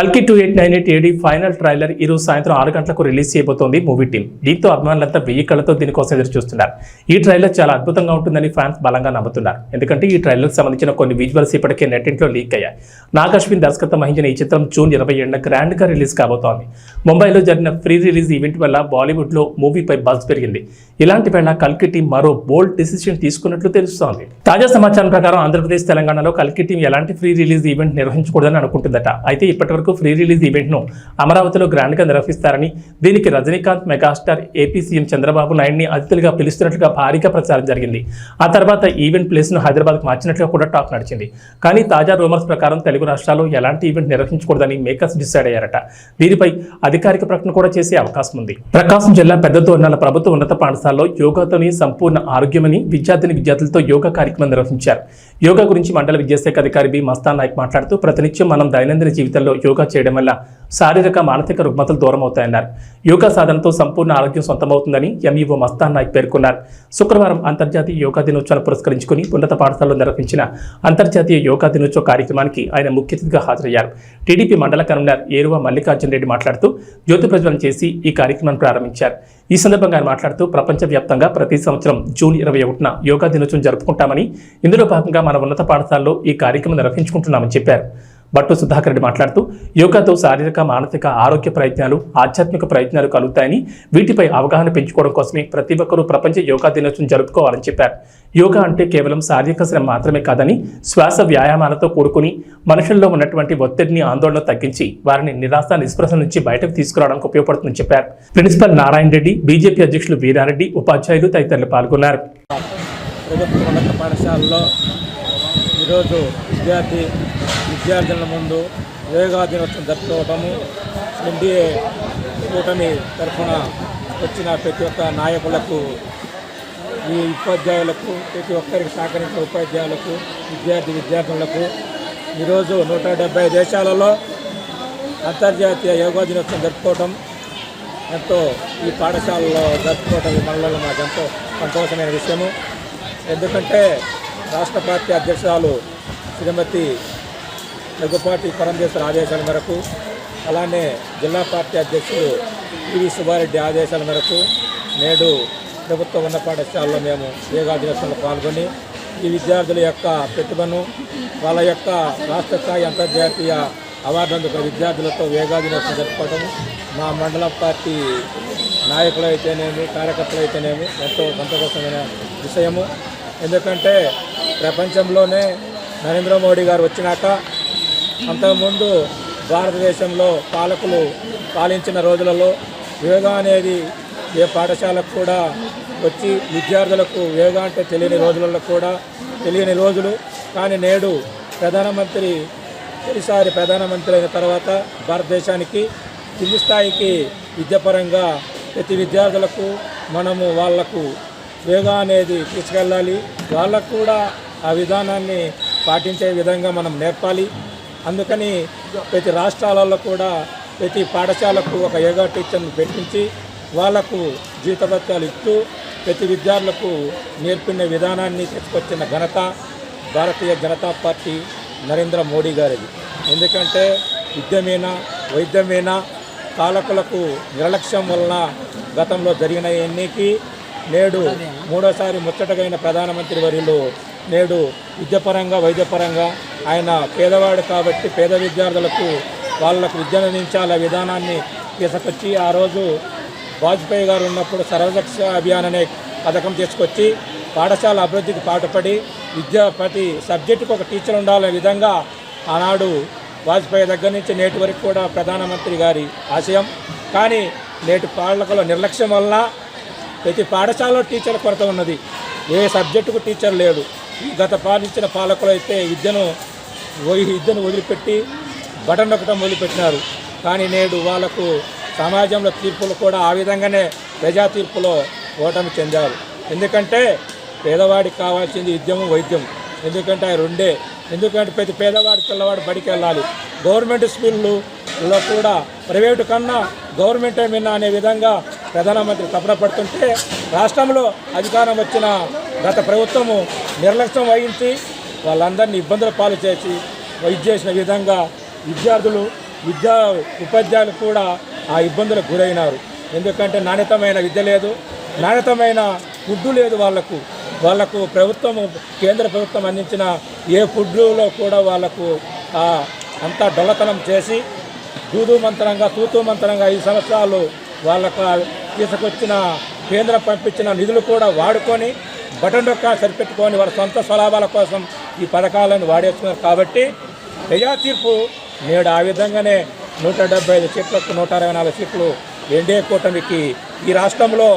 కల్కి two eight nine eight AD final trailer ఈరోజు సాయంత్రం ఆరు గంటలకు రిలీజ్ చేయబోతోంది మూవీ టీం దీంతో అభిమానులంతా వెయ్యి కళ్ళతో దీనికోసం ఎదురు చూస్తున్నారు. ఈ ట్రైలర్ చాలా అద్భుతంగా ఉంటుందని ఫ్యాన్స్ బలంగా నమ్ముతున్నారు. ఎందుకంటే ఈ ట్రైలర్ సంబంధించిన కొన్ని విజువల్స్ ఇప్పటికే నెట్టింట్లో లీక్ అయ్యాయి. నాగ్ అశ్విన్ దర్శకత్వం వహించిన ఈ చిత్రం జూన్ ఇరవై ఏడున గ్రాండ్గా రిలీజ్ కాబోతోంది. ముంబైలో జరిగిన ఫ్రీ రిలీజ్ ఈవెంట్ వల్ల బాలీవుడ్లో మూవీపై బజ్ పెరిగింది. ఇలాంటి వేళ కల్కి టీం మరో బోల్డ్ డిసిషన్ తీసుకున్నట్లు తెలుస్తోంది. తాజా సమాచారం ప్రకారం ఆంధ్రప్రదేశ్ తెలంగాణలో కల్కి టీం ఎలాంటి ఫ్రీ రిలీజ్ ఈవెంట్ నిర్వహించకూడదని అనుకుంటుందట. అయితే ఇప్పటివరకు వరకు ఫ్రీ రిలీజ్ ఈవెంట్ను అమరావతిలో గ్రాండ్గా నిర్వహిస్తారని దీనికి Rajinikanth megastar AP CM Chandrababu నాయుడిని అతిథులుగా పిలుస్తున్నట్లుగా భారీగా ప్రచారం జరిగింది. ఆ తర్వాత ఈవెంట్ ప్లేస్ను హైదరాబాద్కు హైదరాబాద్కు మార్చినట్లుగా కూడా టాక్ నడిచింది. కానీ తాజా రూమర్స్ ప్రకారం తెలుగు రాష్ట్రాల్లో ఎలాంటి ఈవెంట్ నిర్వహించకూడదని మేకర్స్ డిసైడ్ అయ్యారట. దీనిపై అధికారిక ప్రకటన కూడా చేసే అవకాశం ఉంది. ప్రకాశం జిల్లా పెద్ద తోర్నాల ప్రభుత్వ ఉన్నత పాఠశాలలో యోగాతోని సంపూర్ణ ఆరోగ్యమని విద్యార్థిని విద్యార్థులతో యోగా కార్యక్రమం నిర్వహించారు. యోగా గురించి మండల విద్యాశాఖ అధికారి బి. మస్తాన్ నాయక్ మాట్లాడుతూ ప్రతినిత్యం మనం దైనందిన జీవితంలో యోగా చేయడం వల్ల శారీరక మానసిక రుగ్మతలు దూరం అవుతాయన్నారు యోగా సాధనతో సంపూర్ణ ఆరోగ్యం సొంతమవుతుందని ఎంఈఓ మస్తాన్ నాయక్ పేర్కొన్నారు. శుక్రవారం అంతర్జాతీయ యోగా దినోత్సవాన్ని పురస్కరించుకుని ఉన్నత పాఠశాలలో నిర్వహించిన అంతర్జాతీయ యోగా దినోత్సవ కార్యక్రమానికి ఆయన ముఖ్య అతిథిగా హాజరయ్యారు. టీడీపీ మండల కన్వీనర్ ఏరువ మల్లికార్జున రెడ్డి మాట్లాడుతూ జ్యోతి ప్రజ్వలన చేసి ఈ కార్యక్రమాన్ని ప్రారంభించారు. ఈ సందర్భంగా ఆయన మాట్లాడుతూ ప్రపంచవ్యాప్తంగా ప్రతి సంవత్సరం జూన్ ఇరవై ఒకటిన యోగా దినోత్సవం జరుపుకుంటామని ఇందులో భాగంగా మన ఉన్నత పాఠశాలలో ఈ కార్యక్రమం నిర్వహించుకుంటున్నామని చెప్పారు. బట్టు సుధాకర్ రెడ్డి మాట్లాడుతూ యోగాతో శారీరక మానసిక ఆరోగ్య ప్రయత్నాలు ఆధ్యాత్మిక ప్రయత్నాలు కలుగుతాయని వీటిపై అవగాహన పెంచుకోవడం కోసమే ప్రతి ఒక్కరూ ప్రపంచ యోగా దినోత్సవం జరుపుకోవాలని చెప్పారు. యోగా అంటే కేవలం శారీరక శ్రమ మాత్రమే కాదని శ్వాస వ్యాయామాలతో కూడుకుని మనుషుల్లో ఉన్నటువంటి ఒత్తిడిని ఆందోళన తగ్గించి వారిని నిరాశ నిస్పృశ నుంచి బయటకు తీసుకురావడానికి ఉపయోగపడుతుందని చెప్పారు. ప్రిన్సిపల్ నారాయణ రెడ్డి బీజేపీ అధ్యక్షులు వీరారెడ్డి ఉపాధ్యాయులు తదితరులు పాల్గొన్నారు. ప్రభుత్వ ఉన్నత పాఠశాలలో ఈరోజు విద్యార్థి విద్యార్థుల ముందు యోగా దినోత్సవం జరుపుకోవటము ఎన్డీఏ కూటమి తరఫున వచ్చిన ప్రతి ఒక్క నాయకులకు ఈ ఉపాధ్యాయులకు ప్రతి ఒక్కరికి సహకరించిన ఉపాధ్యాయులకు విద్యార్థి విద్యార్థులకు ఈరోజు నూట డెబ్బై దేశాలలో అంతర్జాతీయ యోగా దినోత్సవం జరుపుకోవటం ఎంతో ఈ పాఠశాలలో జరుపుకోవటం ఈ మండలంలో మాకు ఎంతో సంతోషమైన విషయము. ఎందుకంటే రాష్ట్ర పార్టీ అధ్యక్షురాలు శ్రీమతి దగ్గుపాటి పరమేశ్వర ఆదేశాల మేరకు అలానే జిల్లా పార్టీ అధ్యక్షుడు పివి సుబ్బారెడ్డి ఆదేశాల మేరకు నేడు ప్రభుత్వ ఉన్న పాఠశాలలో మేము యోగా దినోత్సవంలో పాల్గొని ఈ విద్యార్థుల యొక్క ప్రతిభను వాళ్ళ యొక్క రాష్ట్ర స్థాయి అంతర్జాతీయ అవార్డు అందుకున్న విద్యార్థులతో యోగా దినోత్సవం జరుపుకోవడం మా మండల పార్టీ నాయకులు అయితేనేమి కార్యకర్తలు అయితేనేమి ఎంతో సంతోషమైన విషయము. ఎందుకంటే ప్రపంచంలోనే నరేంద్ర మోడీ గారు వచ్చినాక అంతకుముందు భారతదేశంలో పాలకులు పాలించిన రోజులలో యోగా అనేది ఏ పాఠశాలకు కూడా వచ్చి విద్యార్థులకు యోగ అంటే తెలియని రోజులలో కూడా తెలియని రోజులు. కానీ నేడు ప్రధానమంత్రి తొలిసారి ప్రధానమంత్రి అయిన తర్వాత భారతదేశానికి కింది స్థాయికి విద్యాపరంగా ప్రతి విద్యార్థులకు మనము వాళ్ళకు యోగా అనేది తీసుకెళ్ళాలి. వాళ్ళకు కూడా ఆ విధానాన్ని పాటించే విధంగా మనం నేర్పాలి. అందుకని ప్రతి రాష్ట్రాలలో కూడా ప్రతి పాఠశాలకు ఒక యోగా టీచర్ను పెట్టించి వాళ్ళకు జీతభత్యాలు ఇస్తూ ప్రతి విద్యార్థులకు నేర్పిన విధానాన్ని తెచ్చుకొచ్చిన ఘనత భారతీయ జనతా పార్టీ నరేంద్ర మోడీ గారిది. ఎందుకంటే విద్యమైన వైద్యమైన పాలకులకు నిర్లక్ష్యం వలన గతంలో జరిగిన ఎన్నికి నేడు మూడోసారి ముచ్చటగైన ప్రధానమంత్రి వర్యులు నేడు విద్యపరంగా వైద్యపరంగా ఆయన పేదవాడు కాబట్టి పేద విద్యార్థులకు వాళ్ళకు విద్యను అందించాలే విధానాన్ని తీసుకొచ్చి ఆ రోజు వాజ్పేయి గారు ఉన్నప్పుడు సర్వశిక్ష అభియాన్ అనే పథకం తీసుకొచ్చి పాఠశాల అభివృద్ధికి పాటుపడి విద్య ప్రతి సబ్జెక్టుకు ఒక టీచర్ ఉండాలనే విధంగా ఆనాడు వాజ్పేయి దగ్గర నుంచి నేటి వరకు కూడా ప్రధానమంత్రి గారి ఆశయం. కానీ నేటి పాలకుల నిర్లక్ష్యం వలన ప్రతి పాఠశాలలో టీచర్ కొరత ఉన్నది. ఏ సబ్జెక్టుకు టీచర్ లేడు. గత పాలించిన పాలకులు అయితే విద్యను వై- విద్యను వదిలిపెట్టి బటన్ నొక్కడం వదిలిపెట్టినారు కానీ నేడు వాళ్ళకు సమాజంలో తీర్పులు కూడా ఆ విధంగానే ప్రజా తీర్పులో ఓటమి చెందారు. ఎందుకంటే పేదవాడికి కావాల్సింది విద్యము వైద్యం. ఎందుకంటే ఆ రెండే. ఎందుకంటే ప్రతి పేదవాడి పిల్లవాడు బడికి వెళ్ళాలి. గవర్నమెంట్ స్కూళ్ళలో కూడా ప్రైవేటు కన్నా గవర్నమెంటే మిన్నా అనే విధంగా ప్రధానమంత్రి తపన పడుతుంటే రాష్ట్రంలో అధికారం వచ్చిన గత ప్రభుత్వము నిర్లక్ష్యం వహించి వాళ్ళందరినీ ఇబ్బందుల పాలు చేసి వైద్య చేసిన విధంగా విద్యార్థులు విద్యా ఉపాధ్యాయులు కూడా ఆ ఇబ్బందులకు గురైనారు. ఎందుకంటే నాణ్యతమైన విద్య లేదు నాణ్యతమైన ఫుడ్ లేదు వాళ్ళకు వాళ్ళకు ప్రభుత్వం కేంద్ర ప్రభుత్వం అందించిన ఏ ఫుడ్లో కూడా వాళ్ళకు అంతా డొల్లతనం చేసి దూదు మంత్రంగా తూతూ మంత్రంగా ఐదు సంవత్సరాలు వాళ్ళకు తీసుకొచ్చిన కేంద్రం పంపించిన నిధులు కూడా వాడుకొని బటన్ డొక్క సరిపెట్టుకొని వారి సొంత స్వలాభాల కోసం ఈ పథకాలను వాడేస్తున్నారు కాబట్టి ప్రజా తీర్పు నేడు ఆ విధంగానే నూట డెబ్బై ఐదు సీట్లకు నూట అరవై నాలుగు సీట్లు ఎన్డీఏ కూటమికి ఈ రాష్ట్రంలో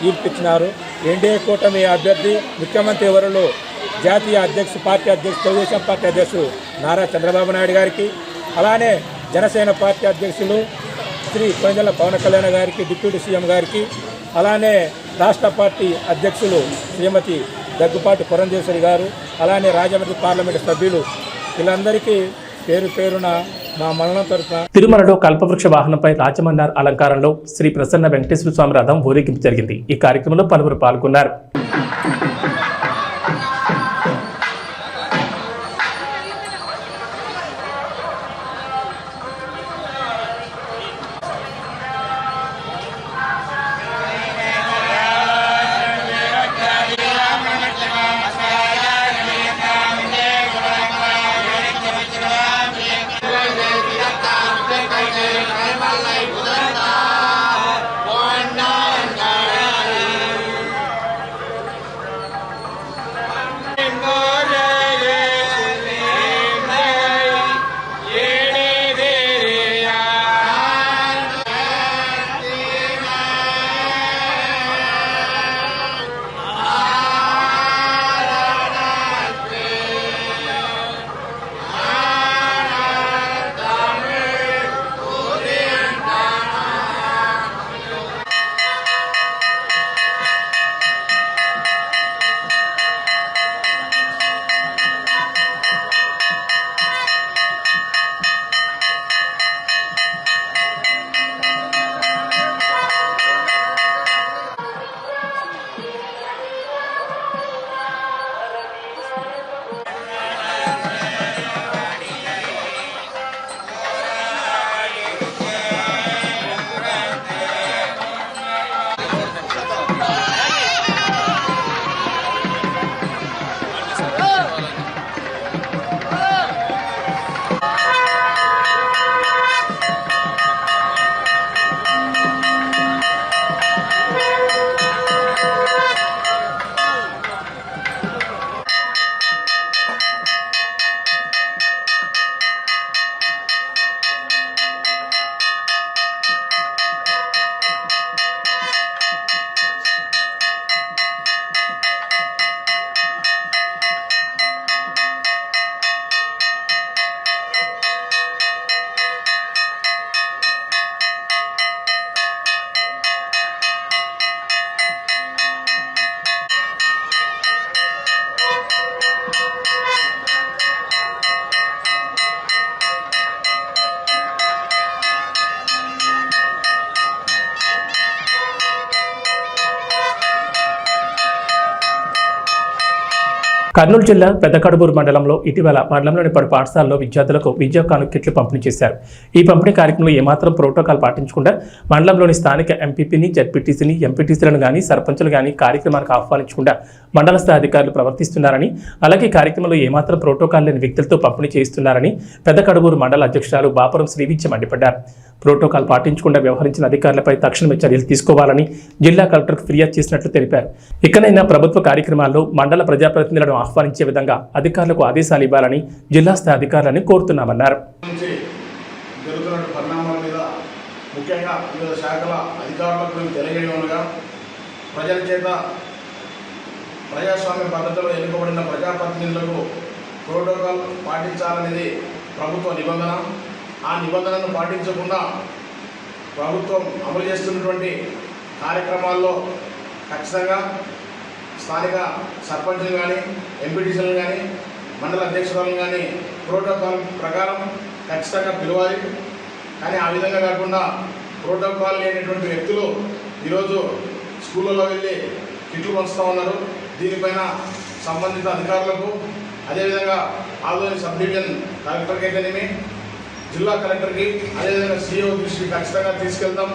తీర్పిచ్చినారు. ఎన్డీఏ కూటమి అభ్యర్థి ముఖ్యమంత్రి వరులు జాతీయ అధ్యక్షుడు పార్టీ అధ్యక్షుడు తెలుగుదేశం పార్టీ అధ్యక్షుడు నారా చంద్రబాబు నాయుడు గారికి అలానే జనసేన పార్టీ అధ్యక్షులు శ్రీ కొండల పవన్ కళ్యాణ్ గారికి డిప్యూటీ సీఎం గారికి అలానే రాష్ట్ర పార్టీ అధ్యక్షులు శ్రీమతి దగ్గుపాటి పురంధేశ్వరి గారు అలానే రాజమండ్రి పార్లమెంటు సభ్యులు వీళ్ళందరికీ పేరు పేరున మా మరణం తరఫున తిరుమలలో కల్పవృక్ష వాహనంపై రాజమన్నార్ అలంకారంలో శ్రీ ప్రసన్న వెంకటేశ్వర స్వామి రథం ఊరేగింపు జరిగింది. ఈ కార్యక్రమంలో పలువురు పాల్గొన్నారు. కర్నూలు జిల్లా పెద్దకడుబూరు మండలంలో ఇటీవల మండలంలోని పలు పాఠశాలలో విద్యార్థులకు విద్యా కానుక కిట్లు పంపిణీ చేశారు. ఈ పంపిణీ కార్యక్రమంలో ఏమాత్రం ప్రోటోకాల్ పాటించకుండా మండలంలోని స్థానిక ఎంపీపీని జడ్పీటీసీని ఎంపీటీసీలను కానీ సర్పంచులు కానీ కార్యక్రమానికి ఆహ్వానించకుండా మండల స్థాయి అధికారులు ప్రవర్తిస్తున్నారని అలాగే కార్యక్రమంలో ఏమాత్రం ప్రోటోకాల్ లేని వ్యక్తులతో పంపిణీ చేయిస్తున్నారని పెద్దకడుబూరు మండల అధ్యక్షురాలు బాపురం శ్రీవిద్య మండిపడ్డారు. ప్రోటోకాల్ పాటించకుండా వ్యవహరించిన అధికారులపై తక్షణమే చర్యలు తీసుకోవాలని జిల్లా కలెక్టర్కు ఫిర్యాదు చేసినట్లు తెలిపారు. ఇకనైనా ప్రభుత్వ కార్యక్రమాల్లో మండల ప్రజాప్రతినిధులను ఆహ్వానించే విధంగా అధికారులకు ఆదేశాలు ఇవ్వాలని జిల్లా స్థాయి అధికారులను కోరుతున్నామన్నారు. ప్రజల చేత ప్రజాస్వామ్య పద్ధతిలో ఎన్నుకోబడిన ప్రజాప్రతినిధులకు ప్రోటోకాల్ పాటించాలనేది ప్రభుత్వ నిబంధన. ఆ నిబంధనను పాటించకుండా ప్రభుత్వం అమలు చేస్తున్నటువంటి కార్యక్రమాల్లో ఖచ్చితంగా స్థానిక సర్పంచులు కానీ ఎంపీటీసీలను కానీ మండల అధ్యక్షులను కానీ ప్రోటోకాల్ ప్రకారం ఖచ్చితంగా పిలవాలి. కానీ ఆ విధంగా కాకుండా ప్రోటోకాల్ లేనటువంటి వ్యక్తులు ఈరోజు స్కూళ్ళలో వెళ్ళి కిట్లు పంచుతూ ఉన్నారు. దీనిపైన సంబంధిత అధికారులకు అదేవిధంగా ఆదోని సబ్ డివిజన్ కలెక్టర్కి అయితేనేమి జిల్లా కలెక్టర్కి అదేవిధంగా సీఓ దృష్టికి ఖచ్చితంగా తీసుకెళ్తాం.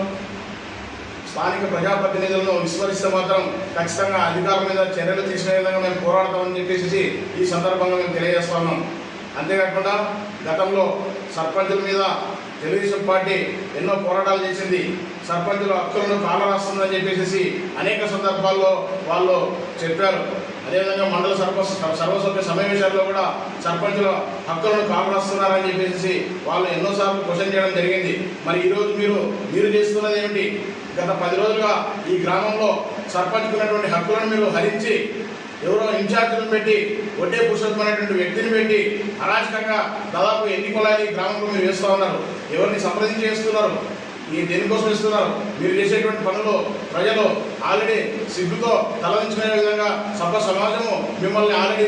స్థానిక ప్రజాప్రతినిధులను విస్మరిస్తే మాత్రం ఖచ్చితంగా అధికారుల మీద చర్యలు తీసుకునే విధంగా మేము పోరాడతామని చెప్పేసి ఈ సందర్భంగా మేము తెలియజేస్తున్నాం అంతేకాకుండా గతంలో సర్పంచుల మీద తెలుగుదేశం పార్టీ ఎన్నో పోరాటాలు చేసింది. సర్పంచుల హక్కులను కాలరాస్తుందని చెప్పేసి అనేక సందర్భాల్లో వాళ్ళు చెప్పారు. అదేవిధంగా మండల సర్వ సర్వసభ్య సమావేశాల్లో కూడా సర్పంచుల హక్కులను కాలరాస్తున్నారని చెప్పేసి వాళ్ళు ఎన్నోసార్లు క్వశ్చన్ చేయడం జరిగింది. మరి ఈరోజు మీరు మీరు చేస్తున్నది ఏమిటి? గత పది రోజులుగా ఈ గ్రామంలో సర్పంచుకున్నటువంటి హక్కులను మీరు హరించి ఎవరో ఇన్ఛార్జీలను పెట్టి ఒడ్డే పురుషోత్తం అనేటువంటి వ్యక్తిని పెట్టి అరాచకంగా దాదాపు ఎన్ని కులాలు గ్రామంలో మీరు వేస్తూ ఉన్నారు? ఎవరిని సంప్రదించేస్తున్నారు ఈ దేనికోసం ఇస్తున్నారు మీరు చేసేటువంటి పనులు ప్రజలు ఆల్రెడీ సిగ్గుతో తలదించుకునే విధంగా సభ సమాజము మిమ్మల్ని ఆల్రెడీ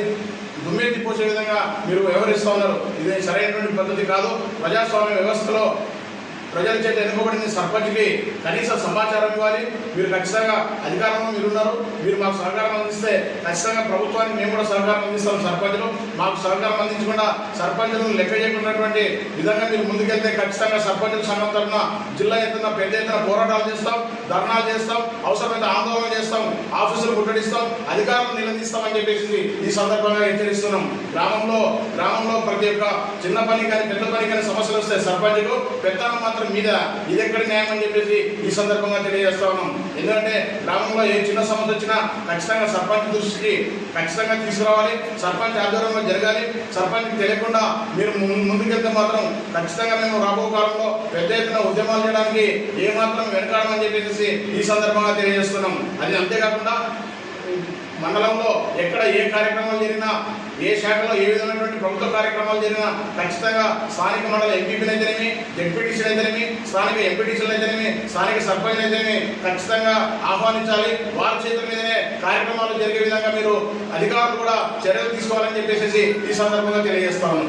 దుమ్మెత్తిపోసే విధంగా మీరు వ్యవహరిస్తూ ఉన్నారు. ఇది సరైనటువంటి పద్ధతి కాదు. ప్రజాస్వామ్య వ్యవస్థలో ప్రజల చేత ఎన్నుకోబడిన సర్పంచ్కి కనీస సమాచారం ఇవ్వాలి. మీరు ఖచ్చితంగా అధికారంలో మీరున్నారు. మీరు మాకు సహకారం అందిస్తే ఖచ్చితంగా ప్రభుత్వానికి మేము కూడా సహకారం అందిస్తాం సర్పంచులు. మాకు సహకారం అందించకుండా సర్పంచులను లెక్క చేయకున్నటువంటి విధంగా మీరు ముందుకెళ్తే ఖచ్చితంగా సర్పంచుల సంఘం తరఫున జిల్లా ఎత్తున పెద్ద ఎత్తున పోరాటాలు చేస్తాం ధర్నాలు చేస్తాం అవసరమైతే ఆందోళన చేస్తాం ఆఫీసులు ముట్టడిస్తాం అధికారం నిలదీస్తామని చెప్పేసి ఈ సందర్భంగా హెచ్చరిస్తున్నాం. గ్రామంలో గ్రామంలో ప్రతి ఒక్క చిన్న పని కానీ పెద్ద పని కానీ సమస్యలు వస్తాయి. సర్పంచులు పెద్దలు మాత్రం మీద ఇది ఎక్కడ న్యాయం అని చెప్పేసి ఈ సందర్భంగా తెలియజేస్తా ఉన్నాం. ఎందుకంటే గ్రామంలో ఏ చిన్న సమస్య వచ్చినా ఖచ్చితంగా సర్పంచ్ దృష్టికి ఖచ్చితంగా తీసుకురావాలి. సర్పంచ్ ఆధ్వర్యంలో జరగాలి. సర్పంచ్ తెలియకుండా మీరు ముందుకెళ్తే మాత్రం ఖచ్చితంగా మేము రాబో కాలంలో పెద్ద ఎత్తున ఉద్యమాలు చేయడానికి ఏమాత్రం వెనకాడమని చెప్పేసి ఈ సందర్భంగా తెలియజేస్తున్నాం. అది అంతేకాకుండా మండలంలో ఎక్కడ ఏ కార్యక్రమాలు జరిగినా ఏ శాఖలో ఏ విధమైనటువంటి ప్రభుత్వ కార్యక్రమాలు జరిగినా ఖచ్చితంగా స్థానిక మండల ఎంపీపీలు అయితేనేమి డిప్యూటీసీలు అయితేనేమి స్థానిక ఎంపీటీసీలు అయితేనేమి స్థానిక సర్పంచ్ అయితేనేమి ఖచ్చితంగా ఆహ్వానించాలి. వారి చేతుల మీదనే కార్యక్రమాలు జరిగే విధంగా మీరు అధికారులు కూడా చర్యలు తీసుకోవాలని చెప్పేసి ఈ సందర్భంగా తెలియజేస్తాను